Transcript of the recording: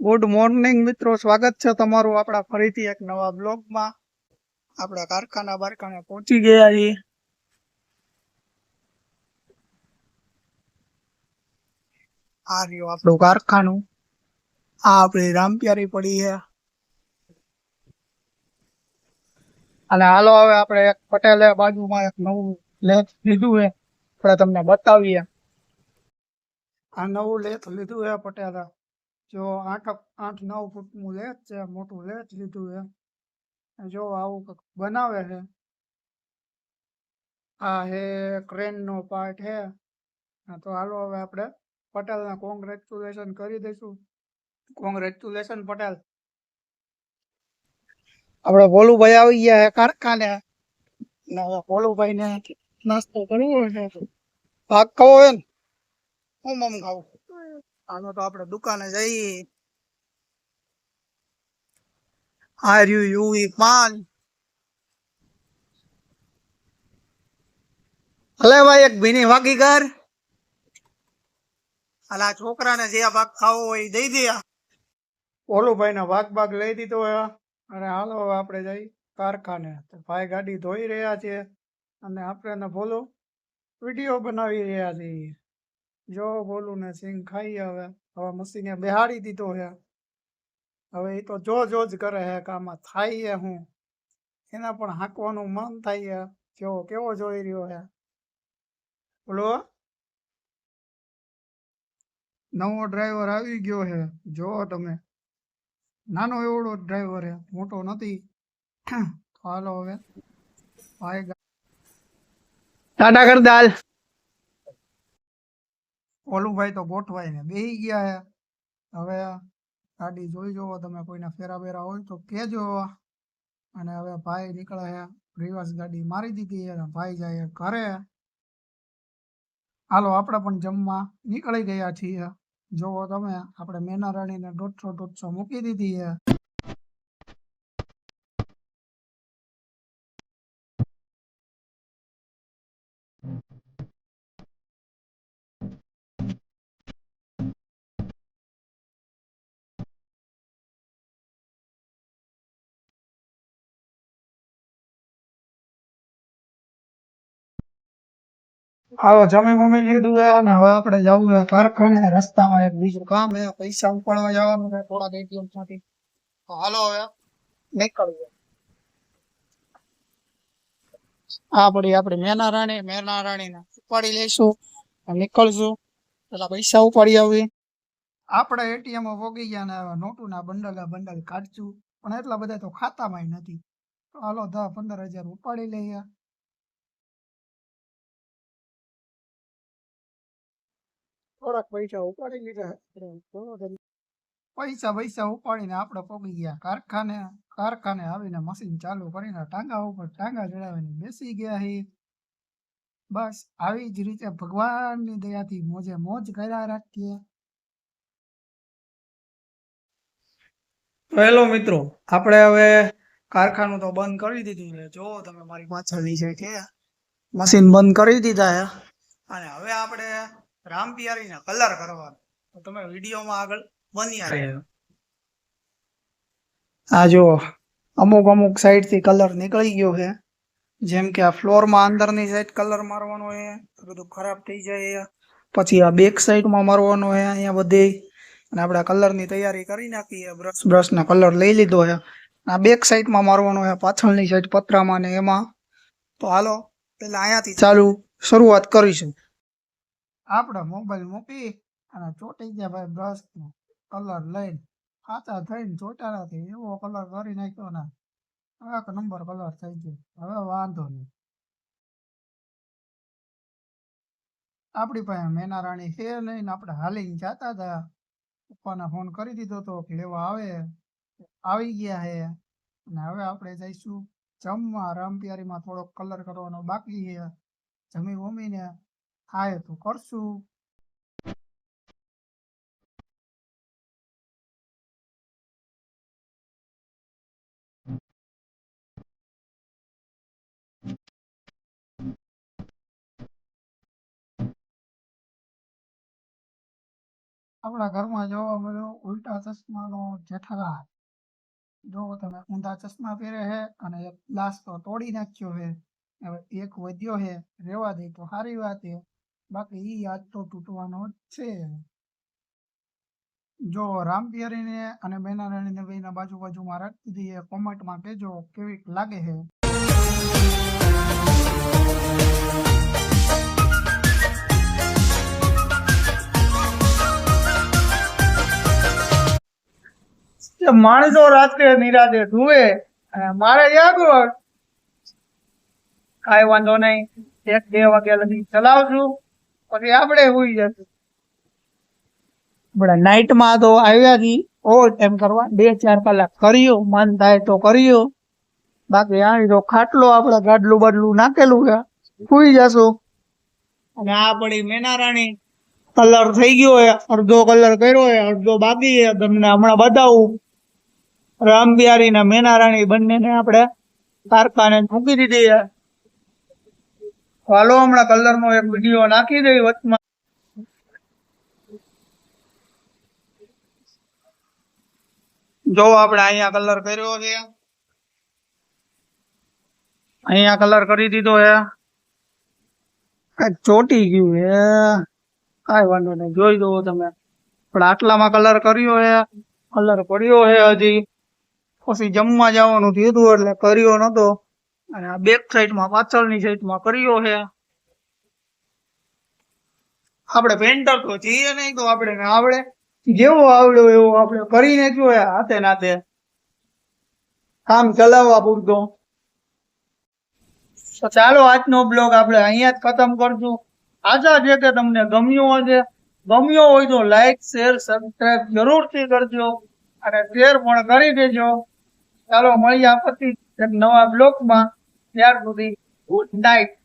Good morning મિત્રો. સ્વાગત છે તમારું આપણા ફરીથી એક નવા બ્લોગમાં. આપણા કારખાના બારખાને પહોંચી ગયા છીએ. આ રહ્યું આપણું કારખાનું. આ આપણી રામપ્યારી પડી છે. અને હાલો હવે આપણે એક પટેલે બાજુમાં એક નવું લેથ લીધું છે. આપણે તમને બતાવીએ. આ નવું લેથ લીધું છે પટેલે. જો આઠ આઠ નવ ફૂટનું લેચ છે મોટું લેચ લીધું છે જો આવું કંઈક બનાવે છે. આ હે ક્રેન નો પાર્ટ હે. તો હાલો હવે આપણે પટેલને કોંગ્રેચ્યુલેશન કરી દઈશું. કોંગ્રેચ્યુલેશન પટેલ. આપણે ભોલુભાઈ આવી ગયા છે કારખાને. ને હવે ભોલુભાઈને નાસ્તો કરવો છે. ભાગ ખાવો હોય ને, હું મમ ખાવું. હાલો તો આપણે દુકાને જઈએ. આર યુ યુવી પાન હલે ભાઈ, એક ભીની વાગી કર અલા છોકરાને જે આ ભાગ ખાવો હોય એ દઈ દે ઓલું ભાઈ ને ભાગ ભાગ લઈ દીધો અને હાલો આપણે જઈ કારખાને. ભાઈ ગાડી ધોઈ રહ્યા છે. અને આપણે ને બોલો, વીડિયો બનાવી રહ્યા છીએ. જો બોલું ને સિંગ ખાઈ હવે હવે મસીને બેહાડી દીધો હે. હવે એ તો જો જો જ કરે હે કે આમાં થાય હે હું. એના પણ હાંકવાનું મન થાય હે. જો કેવો જોઈ રહ્યો હે. બોલો. નવો ડ્રાઈવર આવી ગયો છે જો તમે. નાનો એવડો ડ્રાઈવર હે. મોટો નથી. હાલો હવે. ટાટા કર દાલ. ઓલું ભાઈ તો ગોઠવાઈ ને બેહી ગયા હવે ગાડી જોઈ જોવો તમે કોઈના ફેરા બેરા હોય તો કહેજો. અને હવે ભાઈ નીકળે છે રિવર્સ ગાડી મારી દીધી અને ભાઈ જાય ઘરે. હાલો, આપણે પણ જમવા નીકળી ગયા છીએ. જોવો તમે, આપણે મેના રાણીને દોઢસો દોઢસો મૂકી દીધી છે હાલો, જમી મમી લીધું છે અને હવે આપણે જવું છે કારખાને. રસ્તામાં એક બીજું કામ છે પૈસા ઉપાડવા જવાનું છે થોડા એટીએમમાંથી. હાલો હવે, નીકળીએ. આ પડી આપણે મેના રાણી મેના રાણીને ઉપાડી લઈશું નીકળશું. પેલા પૈસા ઉપાડી આવી આપણે એટીએમ ભોગી ગયા ને હવે નોટુના બંડલ બંડલ કાઢશું. પણ એટલા બધા તો ખાતામાં નથી. હાલો દસ પંદર હજાર ઉપાડી લઈએ. થોડાક પૈસા ઉપાડી લીધા પૈસા પૈસા ઉપાડીને આપણે પગી ગયા. કારખાને કારખાને આવીને મશીન ચાલુ કરીને ટાંગા ઉપર ટાંગા ચડાવીને બેસી ગયા હી. બસ આવી જ રીતે ભગવાનની દયાથી મોજે મોજ કર્યા રાખીએ. હેલો મિત્રો આપણે હવે કારખાનું તો બંધ કરી દીધું છે. જો તમે મારી પાછળની છે કે મશીન બંધ કરી દીધા અને હવે આપણે રામપિયારીને કલર કરવાનો. તો તમે વિડીયોમાં આગળ બન્યા આ જો અમુક અમુક સાઈડથી કલર નીકળી ગયો છે. જેમ કે આ ફ્લોરમાં અંદરની સાઈડ કલર મારવાનો છે બધું ખરાબ થઈ જાય પછી આ બેક સાઈડમાં મારવાનો છે અહીંયા બધે. અને આપણે કલરની તૈયારી કરી નાખીએ બ્રશ બ્રશનો કલર લઈ લીધો છે. આ બેક સાઈડમાં મારવાનો છે પાછળની સાઈડ પતરામાં ને એમાં. તો હાલો પેલા અહીંયાથી ચાલુ શરૂઆત કરીશું. આપણે મોબાઈલ મૂકી અને ચોટી ગયા ભાઈ બ્રશ કલર લઈને કાચા થઈને ચોટાડાથી એવો કલર કરી નાખ્યો ને એક નંબર કલર થઈ ગયો. હવે વાંધો નહીં. આપણી પાસે મેના રાણી છે નહીં આપણે હાલીને જતા હતા. પપ્પાને ફોન કરી દીધો તો કે લેવા આવે. આવી ગયા છે અને હવે આપણે જઈશું જમવા. રામપિયારીમાં થોડોક કલર કરવાનો બાકી છે. જમી વમીને થાય તો કરશું આપણા ઘરમાં જોવા મળ્યો ઉલટા ચશ્માનો જેઠાલાલ જો તમે ઊંધા ચશ્મા પહેરે છે અને એક તો તોડી નાખ્યો છે હવે એક વધ્યો છે રેવા દે તો સારી વાત છે બાકી ઈ આજ તો તૂટવાનો છે. જો રામપિયરીને અને બેનારાણીને બેના બાજુ બાજુમાં રાખી દઈએ, કોમેન્ટમાં કહેજો કેવી લાગે છે. માણસો રાત્રે નિરાતે ધુવે મારે આગળ કાંઈ વાંધો નહીં. એક બે વાગ્યા લગી ચલાવશું. પછી આપણે સુઈ જશું. આપણે નાઇટમાં તો આવ્યા થી ઓવર ટાઈમ કરવા, બે ચાર કલાક કર્યો, મન થાય તો કર્યો. બાકી આ તો ખાટલો આપણે ગાડલું બાડલું નાખેલું છે સુઈ જશું. અને આ પડી મેનારાણી કલર થઈ ગયો હોય અડધો કલર કર્યો હોય અડધો બાકી છે, તમને હમણાં બતાવું. રામ બિહારી ને મેનારાણી બંનેને આપણે કારખાને મૂકી દીધી છે. હાલો હમણાં કલર નો એક વીડિયો નાખી દઈ વચમાં. જો આપણે અહીંયા કલર કર્યો છે. અહીંયા કલર કરી દીધો છે. ચોટી ગયું હે કઈ વાંધો નહીં, જોઈ દો તમે. પણ આટલામાં કલર કર્યો હે કલર પડ્યો હે હજી. પછી જમવા જવાનું થયું એટલે કર્યો નતો અને આ બેક સાઈડમાં પાછળની સાઈડમાં કર્યો છે. આપણે પેન્ટર તો છીએ નહીં તો આપણે આવડે. જેવો આવડ્યો એવો આપણે કરીને જોઈએ હાથે નાતે કામ ચલાવવા પૂરતો. તો ચાલો આજનો બ્લોગ આપણે અહીંયા જ ખતમ કરશું. આશા છે કે તમને ગમ્યો હશે. ગમ્યો હોય તો લાઈક શેર સબસ્ક્રાઈબ જરૂરથી કરજો. અને શેર પણ કરી દેજો. ચાલો મળીએ પછી એક નવા બ્લોગમાં. ત્યાર સુધી ગુડ નાઇટ